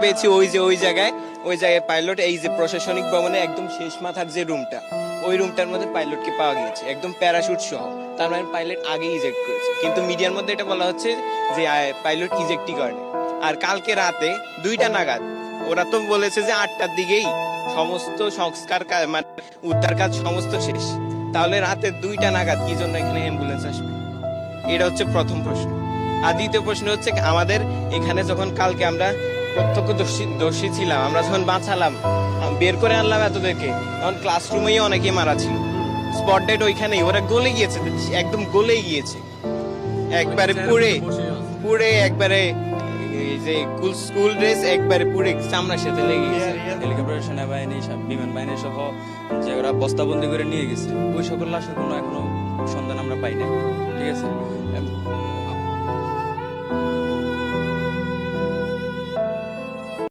পেয়েছি ওই যে, ওই জায়গায়। ওই জায়গায় পাইলট এই যে প্রশাসনিক ভবনে একদম শেষ মাথার যে রুমটা ওই রুমটার মধ্যে পাইলটকে পাওয়া গিয়েছে। একদম প্যারাশুট সহ। তার মানে পাইলট আগে ইজেক্ট করেছে। কিন্তু মিডিয়ার মধ্যে এটা বলা হচ্ছে যে পাইলট ইজেক্টই করেনি আর কালকে রাতে দুইটা নাগাদ, ওরা তো বলেছে যে, আটটার দিকেই সমস্ত সংস্কার মানে উদ্ধার কাজ সমস্ত শেষ। তাহলে রাতে দুইটা নাগাদ কি জন্য এখানে অ্যাম্বুলেন্স আসবে? এটা হচ্ছে প্রথম প্রশ্ন। আর দ্বিতীয় প্রশ্ন হচ্ছে, আমাদের এখানে যখন কালকে আমরা প্রত্যক্ষদর্শী দর্শী ছিলাম আমরা যখন বাঁচালাম বের করে আনলাম এতদেরকে। তখন ক্লাসরুমেই অনেকে মারা ছিল। স্পট ডেট ওইখানেই ওরা গলে গিয়েছে একদম গলে গিয়েছে। একবারে পুড়ে পুড়ে একবারে এই যে স্কুল স্কুল ড্রেস একবারে পুড়ে চামড়ার সাথে লেগে গেছে হেলিকপ্টার সেনাবাহিনী সব- বিমান বাহিনী সহ যে ওরা বস্তাবন্দি করে নিয়ে গেছে। ওই সকল লাশের কোনো এখনও সন্ধান আমরা পাই নাই। ঠিক আছে?